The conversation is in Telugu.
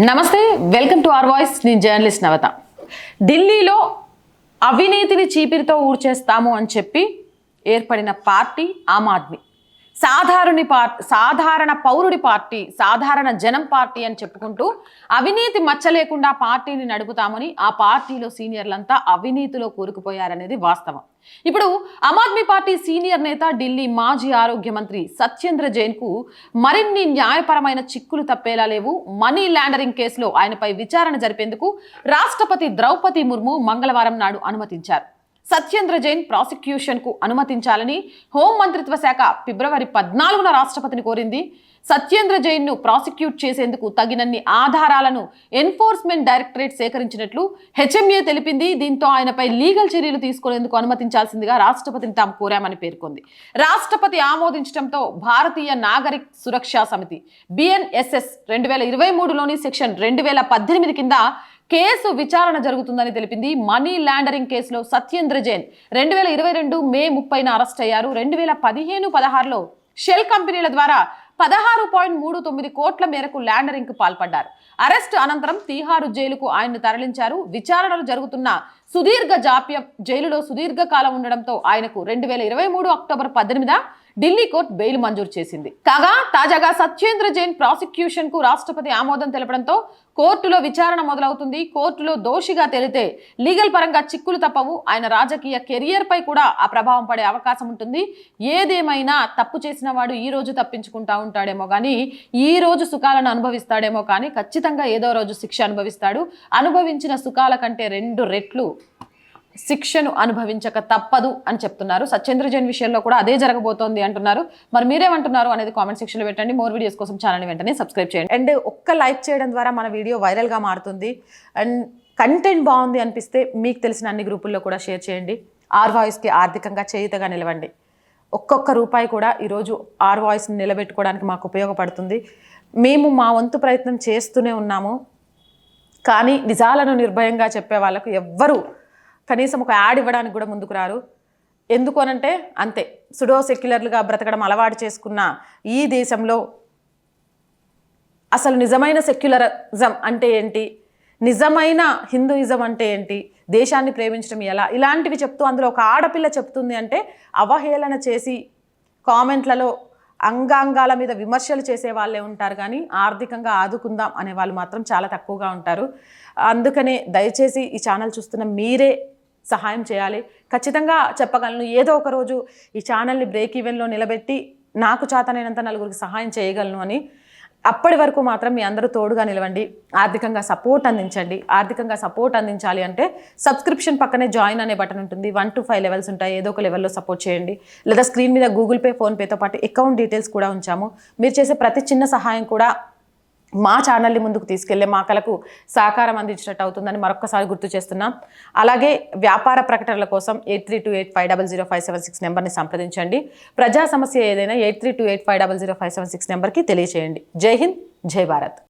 నమస్తే వెల్కమ్ టు ఆర్ వాయిస్. నేను జర్నలిస్ట్ నవత. ఢిల్లీలో అవినీతిని చీపిరితో ఊడ్చేస్తాము అని చెప్పి ఏర్పడిన పార్టీ ఆమ్ ఆద్మీ. సాధారణి పార్ సాధారణ పౌరుడి పార్టీ సాధారణ జనం పార్టీ అని చెప్పుకుంటూ అవినీతి మచ్చ లేకుండా పార్టీని నడుపుతామని ఆ పార్టీలో సీనియర్లంతా అవినీతిలో కూరుకుపోయారనేది వాస్తవం. ఇప్పుడు ఆమ్ ఆద్మీ పార్టీ సీనియర్ నేత ఢిల్లీ మాజీ ఆరోగ్య మంత్రి సత్యేంద్ర జైన్కు మరిన్ని న్యాయపరమైన చిక్కులు తప్పేలా లేవు. మనీ ల్యాండరింగ్ కేసులో ఆయనపై విచారణ జరిపేందుకు రాష్ట్రపతి ద్రౌపది ముర్ము మంగళవారం నాడు అనుమతించారు. సత్యేంద్ర జైన్ ప్రాసిక్యూషన్కు అనుమతించాలని హోం మంత్రిత్వ శాఖ ఫిబ్రవరి పద్నాలుగున రాష్ట్రపతిని కోరింది. సత్యేంద్ర జైన్ను ప్రాసిక్యూట్ చేసేందుకు తగినన్ని ఆధారాలను ఎన్ఫోర్స్మెంట్ డైరెక్టరేట్ సేకరించినట్లు హెచ్ఎంఏ తెలిపింది. దీంతో ఆయనపై లీగల్ చర్యలు తీసుకునేందుకు అనుమతించాల్సిందిగా రాష్ట్రపతిని తాము కోరామని పేర్కొంది. రాష్ట్రపతి ఆమోదించడంతో భారతీయ నాగరిక్ సురక్షా సమితి బిఎన్ఎస్ఎస్ రెండు వేల ఇరవై మూడులోని సెక్షన్ రెండు వేల పద్దెనిమిది కింద కేసు విచారణ జరుగుతుందని తెలిపింది మనీ ల్యాండరింగ్ కేసులో సత్యేంద్ర జైన్. రెండు వేల ఇరవై రెండు మే ముప్పైన అరెస్ట్ అయ్యారు. రెండు వేల పదిహేను పదహారులో షెల్ కంపెనీల ద్వారా పదహారు పాయింట్ మూడు తొమ్మిది కోట్ల మేరకు ల్యాండరింగ్కు పాల్పడ్డారు. అరెస్ట్ అనంతరం తీహారు జైలుకు ఆయన్ను తరలించారు. విచారణలు జరుగుతున్న సుదీర్ఘ జాప్యం జైలులో సుదీర్ఘ కాలం ఉండడంతో ఆయనకు రెండు వేల ఇరవై మూడు అక్టోబర్ పద్దెనిమిద ఢిల్లీ కోర్టు బెయిల్ మంజూరు చేసింది. కాగా తాజాగా సత్యేంద్ర జైన్ ప్రాసిక్యూషన్కు రాష్ట్రపతి ఆమోదం తెలపడంతో కోర్టులో విచారణ మొదలవుతుంది. కోర్టులో దోషిగా తెలితే లీగల్ పరంగా చిక్కులు తప్పవు. ఆయన రాజకీయ కెరియర్ పై కూడా ఆ ప్రభావం పడే అవకాశం ఉంటుంది. ఏదేమైనా తప్పు చేసిన వాడు ఈ రోజు తప్పించుకుంటా ఉంటాడేమో కానీ ఈ రోజు సుఖాలను అనుభవిస్తాడేమో కానీ ఖచ్చితంగా ఏదో రోజు శిక్ష అనుభవిస్తాడు. అనుభవించిన సుఖాల కంటే రెండు రెట్లు శిక్షను అనుభవించక తప్పదు అని చెప్తున్నారు. సత్యేంద్ర జైన్ విషయంలో కూడా అదే జరగబోతోంది అంటున్నారు. మరి మీరేమంటున్నారు అనేది కామెంట్ సెక్షన్లో పెట్టండి. మోర్ వీడియోస్ కోసం ఛానల్ని వెంటనే సబ్స్క్రైబ్ చేయండి. అండ్ ఒక్క లైక్ చేయడం ద్వారా మన వీడియో వైరల్గా మారుతుంది. అండ్ కంటెంట్ బాగుంది అనిపిస్తే మీకు తెలిసిన అన్ని గ్రూపుల్లో కూడా షేర్ చేయండి. ఆర్ వాయిస్కి ఆర్థికంగా చేయుతగా నిలవండి. ఒక్కొక్క రూపాయి కూడా ఈరోజు ఆర్ వాయిస్ని నిలబెట్టుకోవడానికి మాకు ఉపయోగపడుతుంది. మేము మా వంతు ప్రయత్నం చేస్తూనే ఉన్నాము. కానీ నిజాలను నిర్భయంగా చెప్పే వాళ్ళకు ఎవ్వరూ కనీసం ఒక యాడ్ ఇవ్వడానికి కూడా ముందుకు రారు. ఎందుకు అనంటే అంతే. సుడో సెక్యులర్లుగా బ్రతకడం అలవాటు చేసుకున్న ఈ దేశంలో అసలు నిజమైన సెక్యులరిజం అంటే ఏంటి? నిజమైన హిందూయిజం అంటే ఏంటి? దేశాన్ని ప్రేమించడం ఎలా? ఇలాంటివి చెప్తూ అందులో ఒక ఆడపిల్ల చెప్తుంది అంటే అవహేళన చేసి కామెంట్లలో అంగాంగాల మీద విమర్శలు చేసే వాళ్ళే ఉంటారు కానీ ఆర్థికంగా ఆదుకుందాం అనే వాళ్ళు మాత్రం చాలా తక్కువగా ఉంటారు. అందుకనే దయచేసి ఈ ఛానల్ చూస్తున్న మీరే సహాయం చేయాలి. ఖచ్చితంగా చెప్పగలను. ఏదో ఒక రోజు ఈ ఛానల్ని బ్రేక్ ఈవెన్లో నిలబెట్టి నాకు చేతనైనంత నలుగురికి సహాయం చేయగలను అని అప్పటి వరకు మాత్రం మీ అందరూ తోడుగా నిలవండి. ఆర్థికంగా సపోర్ట్ అందించండి. ఆర్థికంగా సపోర్ట్ అందించాలి అంటే సబ్స్క్రిప్షన్ పక్కనే జాయిన్ అనే బటన్ ఉంటుంది. వన్ టు ఫైవ్ లెవెల్స్ ఉంటాయి. ఏదో ఒక లెవెల్లో సపోర్ట్ చేయండి. లేదా స్క్రీన్ మీద గూగుల్ పే ఫోన్పేతో పాటు అకౌంట్ డీటెయిల్స్ కూడా ఉంచాము. మీరు చేసే ప్రతి చిన్న సహాయం కూడా మా ఛానల్ని ముందుకు తీసుకెళ్ళే మా కళకు సహకారం అందించినట్టు అవుతుందని మరొకసారి గుర్తు చేస్తున్నాం. అలాగే వ్యాపార ప్రకటనల కోసం eight three two eight five double zero five seven six నెంబర్ని సంప్రదించండి. ప్రజా సమస్య ఏదైనా eight three two eight five double zero five seven six నెంబర్కి తెలియజేయండి జై హింద్ జై భారత్.